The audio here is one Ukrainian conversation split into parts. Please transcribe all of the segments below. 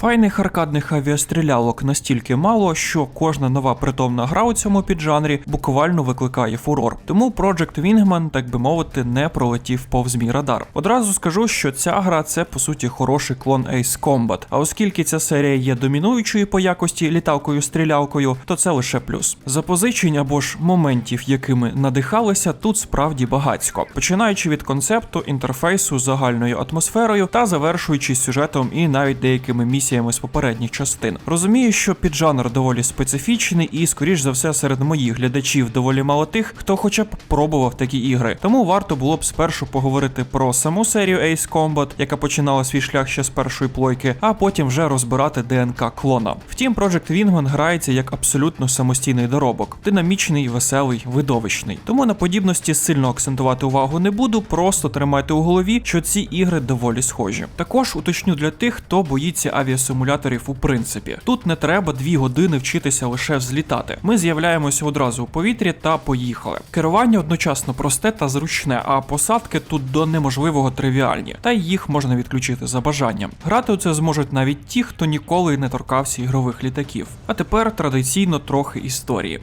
Файних аркадних авіастрілялок настільки мало, що кожна нова притомна гра у цьому піджанрі буквально викликає фурор. Тому Project Wingman, так би мовити, не пролетів повз мій радар. Одразу скажу, що ця гра це по суті хороший клон Ace Combat. А оскільки ця серія є домінуючою по якості літалкою-стрілялкою, то це лише плюс. Запозичень або ж моментів, якими надихалися, тут справді багацько, починаючи від концепту, інтерфейсу, загальною атмосферою та завершуючи сюжетом і навіть деякими місіями з попередніх частин. Розумію, що піджанр доволі специфічний, і, скоріш за все, серед моїх глядачів доволі мало тих, хто хоча б пробував такі ігри. Тому варто було б спершу поговорити про саму серію Ace Combat, яка починала свій шлях ще з першої плойки, а потім вже розбирати ДНК клона. Втім, Project Wingman грається як абсолютно самостійний доробок, динамічний, веселий, видовищний. Тому на подібності сильно акцентувати увагу не буду, просто тримайте у голові, що ці ігри доволі схожі. Також уточню для тих, хто боїться авіасимуляторів у принципі. Тут не треба дві години вчитися лише взлітати. Ми з'являємося одразу у повітрі та поїхали. Керування одночасно просте та зручне, а посадки тут до неможливого тривіальні, та їх можна відключити за бажанням. Грати у це зможуть навіть ті, хто ніколи не торкався ігрових літаків. А тепер традиційно трохи історії.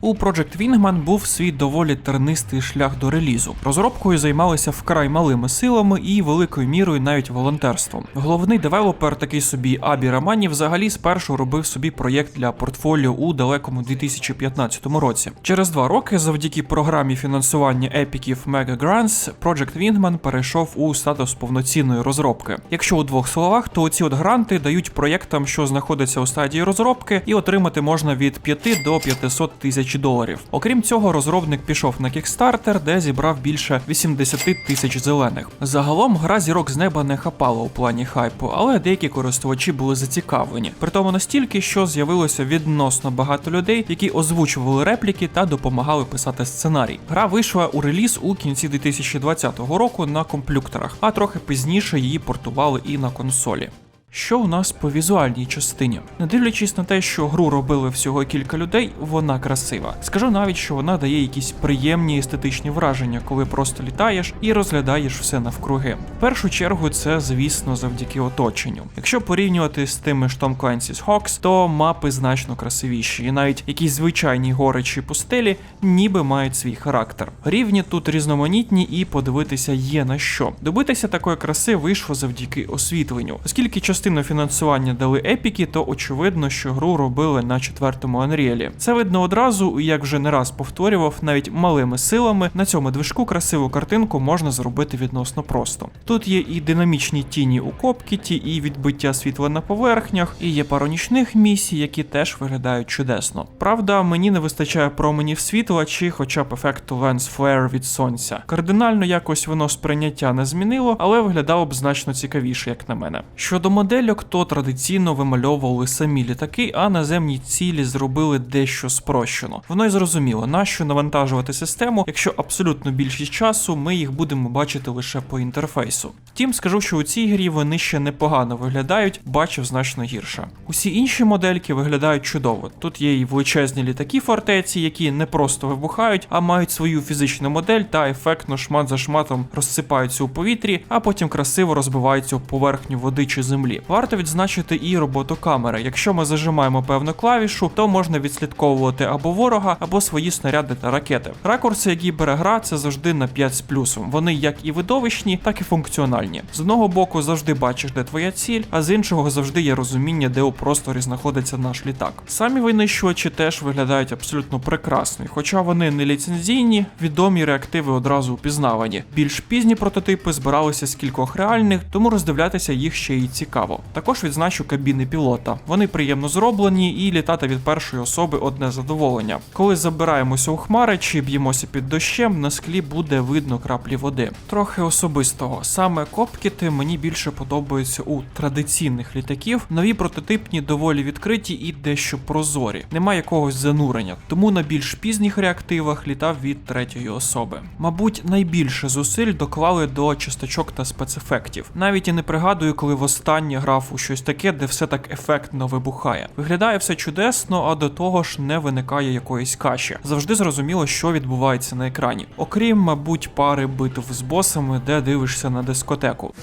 У Project Wingman був свій доволі тернистий шлях до релізу. Розробкою займалися вкрай малими силами і великою мірою навіть волонтерством. Головний девелопер, такий собі Абі Рамані, взагалі спершу робив собі проєкт для портфоліо у далекому 2015 році. Через два роки, завдяки програмі фінансування епіків Mega Grants, Project Wingman перейшов у статус повноцінної розробки. Якщо у двох словах, то ці от гранти дають проєктам, що знаходяться у стадії розробки, і отримати можна від 5 до 500 тисяч доларів. Окрім цього, розробник пішов на Kickstarter, де зібрав більше 80 тисяч зелених. Загалом гра зірок з неба не хапала у плані хайпу, але деякі користувачі були зацікавлені. Притому настільки, що з'явилося відносно багато людей, які озвучували репліки та допомагали писати сценарій. Гра вийшла у реліз у кінці 2020 року на комп'ютерах, а трохи пізніше її портували і на консолі. Що у нас по візуальній частині? Не дивлячись на те, що гру робили всього кілька людей, вона красива. Скажу навіть, що вона дає якісь приємні естетичні враження, коли просто літаєш і розглядаєш все навкруги. В першу чергу, це, звісно, завдяки оточенню. Якщо порівнювати з тими ж Tom Clancy's Hawks, то мапи значно красивіші, і навіть якісь звичайні гори чи пустелі ніби мають свій характер. Рівні тут різноманітні і подивитися є на що. Добитися такої краси вийшло завдяки освітленню, оскільки частину фінансування дали епіки, то очевидно, що гру робили на четвертому Unreal. Це видно одразу, і як вже не раз повторював, навіть малими силами на цьому движку красиву картинку можна зробити відносно просто. Тут є і динамічні тіні у копкіті, і відбиття світла на поверхнях, і є пару нічних місій, які теж виглядають чудесно. Правда, мені не вистачає променів світла чи хоча б ефекту Lens Flare від сонця. Кардинально якось воно сприйняття не змінило, але виглядало б значно цікавіше, як на мене. Щодо модельок, то традиційно вимальовували самі літаки, а наземні цілі зробили дещо спрощено. Воно й зрозуміло, нащо навантажувати систему, якщо абсолютно більшість часу ми їх будемо бачити лише по інтерфейсу. Втім, скажу, що у цій грі вони ще непогано виглядають, бачив значно гірше. Усі інші модельки виглядають чудово. Тут є і величезні літаки фортеці, які не просто вибухають, а мають свою фізичну модель та ефектно шмат за шматом розсипаються у повітрі, а потім красиво розбиваються у поверхню води чи землі. Варто відзначити і роботу камери. Якщо ми зажимаємо певну клавішу, то можна відслідковувати або ворога, або свої снаряди та ракети. Ракурси, які бере гра, це завжди на 5 з плюсом. Вони як і видовищні, так і функціональні. З одного боку завжди бачиш, де твоя ціль, а з іншого завжди є розуміння, де у просторі знаходиться наш літак. Самі винищувачі теж виглядають абсолютно прекрасно, хоча вони не ліцензійні, відомі реактиви одразу упізнавані. Більш пізні прототипи збиралися з кількох реальних, тому роздивлятися їх ще й цікаво. Також відзначу кабіни пілота. Вони приємно зроблені і літати від першої особи одне задоволення. Коли забираємося у хмари чи б'ємося під дощем, на склі буде видно краплі води. Трохи особистого. Саме копкіти мені більше подобаються у традиційних літаків. Нові прототипні доволі відкриті і дещо прозорі. Немає якогось занурення, тому на більш пізніх реактивах літав від третьої особи. Мабуть, найбільше зусиль доклали до часточок та спецефектів. Навіть і не пригадую, коли востаннє грав у щось таке, де все так ефектно вибухає. Виглядає все чудесно, а до того ж не виникає якоїсь каші. Завжди зрозуміло, що відбувається на екрані. Окрім, мабуть, пари битв з босами, де дивишся на дискотеку.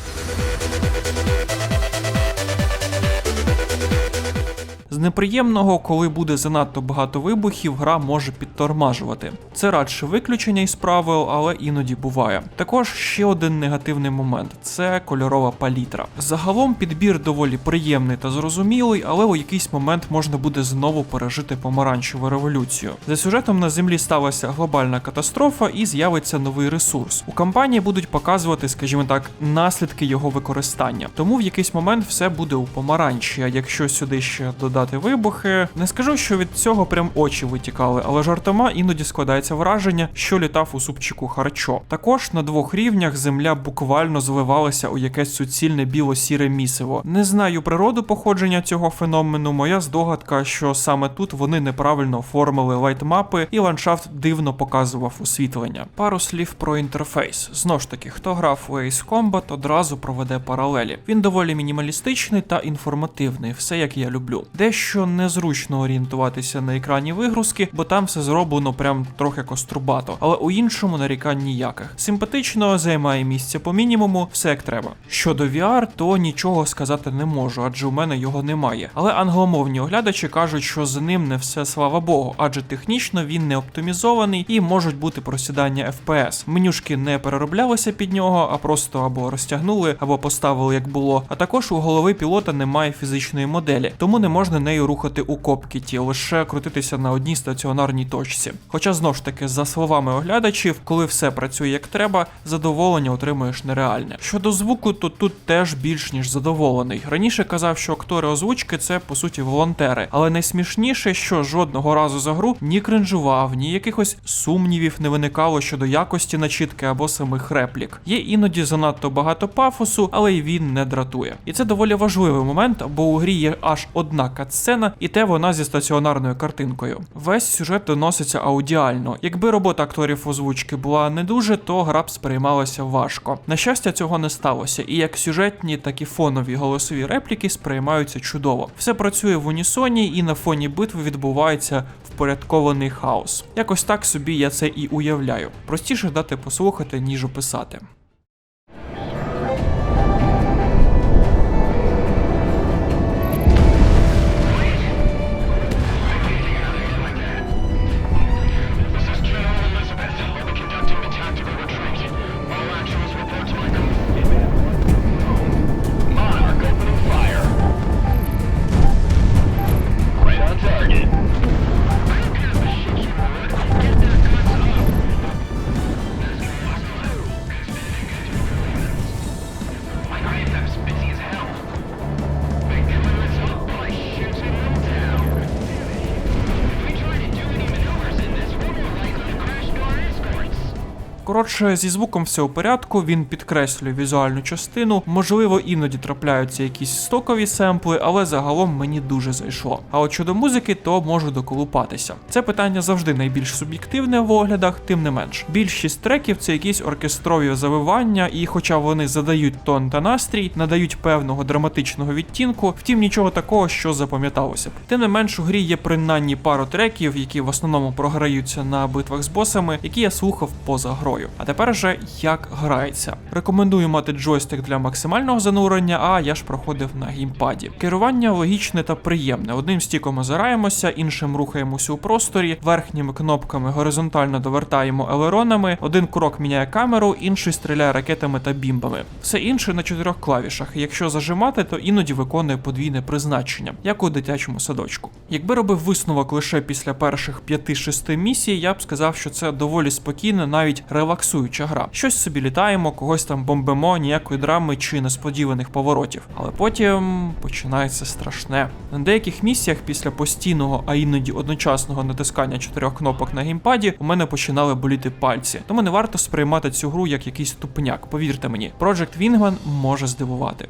З неприємного, коли буде занадто багато вибухів, гра може підтормажувати. Це радше виключення із правил, але іноді буває. Також ще один негативний момент це кольорова палітра. Загалом підбір доволі приємний та зрозумілий, але у якийсь момент можна буде знову пережити помаранчеву революцію. За сюжетом на землі сталася глобальна катастрофа і з'явиться новий ресурс. У кампанії будуть показувати, скажімо так, наслідки його використання. Тому в якийсь момент все буде у помаранчі. А якщо сюди ще додати вибухи, не скажу, що від цього прям очі витікали, але жартома іноді складається враження, що літав у супчику харчо. Також на двох рівнях земля буквально зливалася у якесь суцільне біло-сіре місиво. Не знаю природу походження цього феномену. Моя здогадка, що саме тут вони неправильно оформили лайтмапи, і ландшафт дивно показував освітлення. Пару слів про інтерфейс. Знову ж таки, хто грав у Ace Combat, одразу проведе паралелі. Він доволі мінімалістичний та інформативний, все як я люблю. Дещо незручно орієнтуватися на екрані вигрузки, бо там все зроблено прям трохи кострубато, але у іншому нарікань ніяких. Симпатично займає місце по мінімуму, все як треба. Щодо VR, то нічого сказати не можу, адже у мене його немає. Але англомовні оглядачі кажуть, що з ним не все слава Богу, адже технічно він не оптимізований і можуть бути просідання FPS. Менюшки не перероблялися під нього, а просто або розтягнули, або поставили як було. А також у голови пілота немає фізичної моделі, тому не можна нею рухати у копкіті, лише крутитися на одній стаціонарній точці. Хоча знов ж таки, за словами оглядачів, коли все працює як треба, задоволення отримуєш нереальне. Щодо звуку, то тут теж більш ніж задоволений. Раніше казав, що актори озвучки це по суті волонтери, але найсмішніше, що жодного разу за гру ні кринжував, ні якихось сумнівів не виникало щодо якості начітки або самих реплік. Є іноді занадто багато пафосу, але й він не дратує. І це доволі важливий момент, бо у грі є аж одна катсцена, і те вона зі стаціонарною картинкою. Весь сюжет доноситься аудіально. Якби робота акторів озвучки була не дуже, то гра б сприймалася важко. На щастя, цього не сталося, і як сюжетні, так і фонові голосові репліки сприймаються чудово. Все працює в унісоні, і на фоні битви відбувається впорядкований хаос. Якось так собі я це і уявляю. Простіше дати послухати, ніж описати. Коротше, зі звуком все у порядку, він підкреслює візуальну частину. Можливо, іноді трапляються якісь стокові семпли, але загалом мені дуже зайшло. А от щодо музики, то можу доколупатися. Це питання завжди найбільш суб'єктивне в оглядах, тим не менш. Більшість треків це якісь оркестрові завивання, і хоча вони задають тон та настрій, надають певного драматичного відтінку, втім нічого такого, що запам'яталося б. Тим не менш, у грі є принаймні пару треків, які в основному програються на битвах з босами, які я слухав поза грою. А тепер же як грається. Рекомендую мати джойстик для максимального занурення, а я ж проходив на геймпаді. Керування логічне та приємне. Одним стіком озираємося, іншим рухаємося у просторі, верхніми кнопками горизонтально довертаємо елеронами, один крок міняє камеру, інший стріляє ракетами та бімбами. Все інше на чотирьох клавішах. Якщо зажимати, то іноді виконує подвійне призначення, як у дитячому садочку. Якби робив висновок лише після перших 5-6 місій, я б сказав, що це доволі спокійна, навіть релаксуюча гра. Щось собі літаємо, когось там бомбимо, ніякої драми чи несподіваних поворотів. Але потім починається страшне. На деяких місіях після постійного, а іноді одночасного натискання чотирьох кнопок на геймпаді у мене починали боліти пальці. Тому не варто сприймати цю гру як якийсь тупняк. Повірте мені, Project Wingman може здивувати.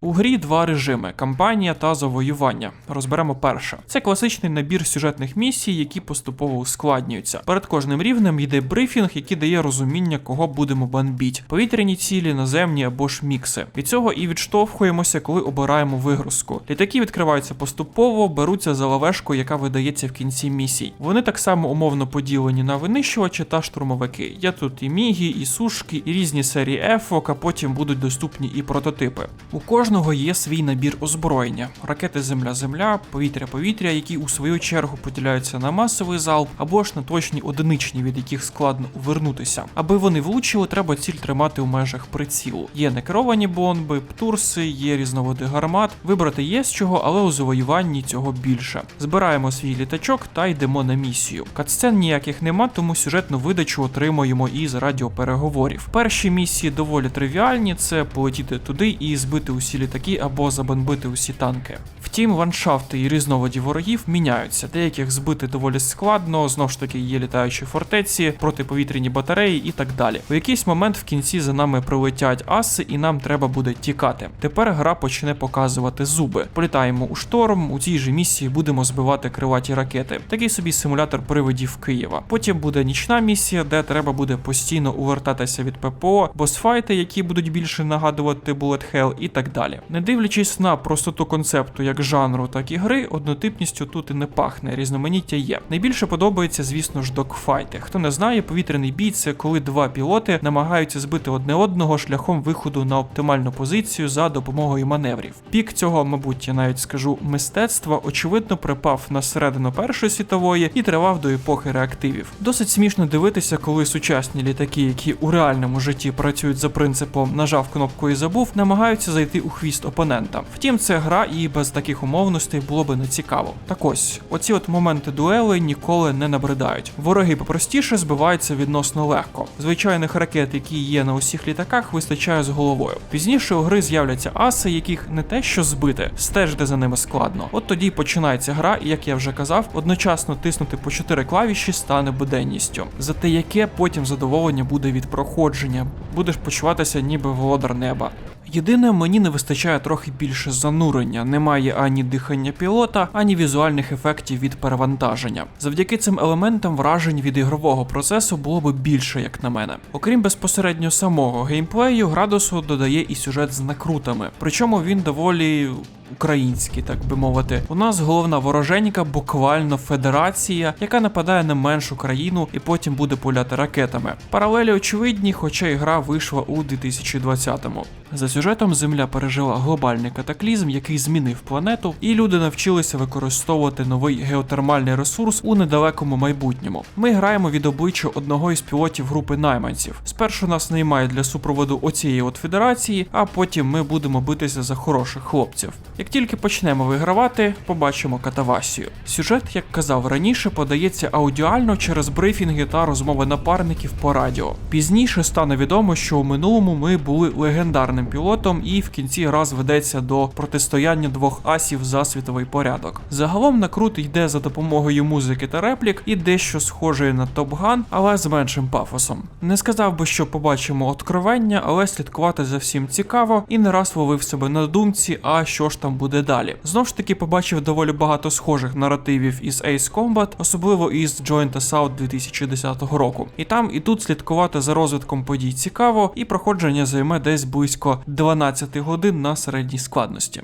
У грі два режими: кампанія та завоювання. Розберемо перше. Це класичний набір сюжетних місій, які поступово ускладнюються. Перед кожним рівнем йде брифінг, який дає розуміння, кого будемо бомбіть. Повітряні цілі, наземні або ж мікси. Від цього і відштовхуємося, коли обираємо вигрузку. Літаки відкриваються поступово, беруться за лавешку, яка видається в кінці місій. Вони так само умовно поділені на винищувачі та штурмовики. Є тут і мігі, і сушки, і різні серії ефок, а потім будуть доступні і прототипи. У кожного є свій набір озброєння: ракети Земля-Земля, повітря-повітря, які у свою чергу поділяються на масовий залп або ж на точні одиничні, від яких складно увернутися. Аби вони влучили, треба ціль тримати у межах прицілу. Є некеровані бомби, птурси, є різновиди гармат. Вибрати є з чого, але у завоюванні цього більше. Збираємо свій літачок та йдемо на місію. Катсцен ніяких нема, тому сюжетну видачу отримуємо із радіопереговорів. Перші місії доволі тривіальні: це полетіти туди і збити усі літаки або забомбити усі танки. Втім, ландшафти і різновиді ворогів міняються. Деяких збити доволі складно, знов ж таки є літаючі фортеці, протиповітряні батареї і так далі. У якийсь момент в кінці за нами прилетять аси, і нам треба буде тікати. Тепер гра почне показувати зуби. Політаємо у шторм. У цій же місії будемо збивати крилаті ракети. Такий собі симулятор привидів Києва. Потім буде нічна місія, де треба буде постійно увертатися від ППО, босфайти, які будуть більше нагадувати Bullet Hell і так далі. Не дивлячись на простоту концепту як жанру, так і гри, однотипністю тут і не пахне, різноманіття є. Найбільше подобається, звісно ж, докфайти. Хто не знає, повітряний бій це коли два пілоти намагаються збити одне одного шляхом виходу на оптимальну позицію за допомогою маневрів. Пік цього, мабуть, я навіть скажу, мистецтва очевидно припав на середину Першої світової і тривав до епохи реактивів. Досить смішно дивитися, коли сучасні літаки, які у реальному житті працюють за принципом нажав кнопку і забув, намагаються зайти у хвіст опонента. Втім, це гра і без таких умовностей було би не цікаво. Так ось, оці от моменти дуели ніколи не набридають. Вороги попростіше збиваються відносно легко. Звичайних ракет, які є на усіх літаках, вистачає з головою. Пізніше у гри з'являться аси, яких не те, що збити, стежити за ними складно. От тоді починається гра, і як я вже казав, одночасно тиснути по чотири клавіші стане буденністю. Зате яке потім задоволення буде від проходження, будеш почуватися ніби володар неба. Єдине, мені не вистачає трохи більше занурення, немає ані дихання пілота, ані візуальних ефектів від перевантаження. Завдяки цим елементам вражень від ігрового процесу було би більше, як на мене. Окрім безпосередньо самого геймплею, градусу додає і сюжет з накрутами. Причому він доволі. Український, так би мовити, у нас головна вороженька, буквально федерація, яка нападає на меншу країну і потім буде пуляти ракетами. Паралелі очевидні, хоча і гра вийшла у 2020-му. За сюжетом Земля пережила глобальний катаклізм, який змінив планету, і люди навчилися використовувати новий геотермальний ресурс у недалекому майбутньому. Ми граємо від обличчя одного із пілотів групи найманців. Спершу нас наймають для супроводу оцієї от федерації, а потім ми будемо битися за хороших хлопців. Як тільки почнемо вигравати, побачимо катавасію. Сюжет, як казав раніше, подається аудіально через брифінги та розмови напарників по радіо. Пізніше стане відомо, що у минулому ми були легендарним пілотом, і в кінці гра зведеться до протистояння двох асів за світовий порядок. Загалом накрут йде за допомогою музики та реплік і дещо схожий на Gun, але з меншим пафосом. Не сказав би, що побачимо откровення, але слідкувати за всім цікаво і не раз ловив себе на думці, а що ж там буде далі. Знов ж таки побачив доволі багато схожих наративів із Ace Combat, особливо із Joint Assault 2010 року. І там і тут слідкувати за розвитком подій цікаво, і проходження займе десь близько 12 годин на середній складності.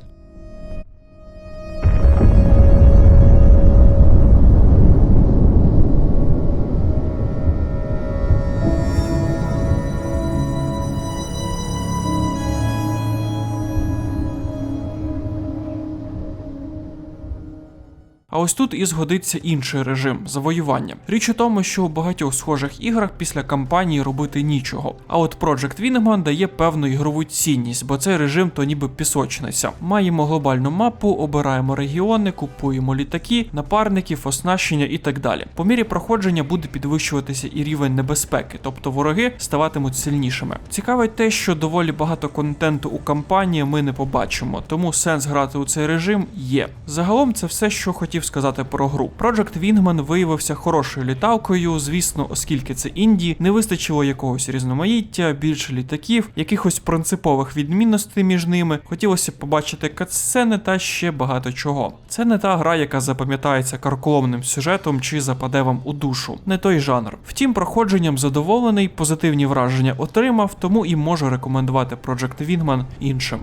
Ось тут і згодиться інший режим завоювання. Річ у тому, що у багатьох схожих іграх після кампанії робити нічого. А от Project Wingman дає певну ігрову цінність, бо цей режим то ніби пісочниця. Маємо глобальну мапу, обираємо регіони, купуємо літаки, напарників, оснащення і так далі. По мірі проходження буде підвищуватися і рівень небезпеки, тобто вороги ставатимуть сильнішими. Цікавить те, що доволі багато контенту у кампанії ми не побачимо, тому сенс грати у цей режим є. Загалом це все, що хотів сказати про гру. Project Wingman виявився хорошою літалкою. Звісно, оскільки це інді, не вистачило якогось різноманіття, більше літаків, якихось принципових відмінностей між ними. Хотілося б побачити катсцени та ще багато чого. Це не та гра, яка запам'ятається карколомним сюжетом чи западе вам у душу, не той жанр. Втім, проходженням задоволений, позитивні враження отримав, тому і можу рекомендувати Project Wingman іншим.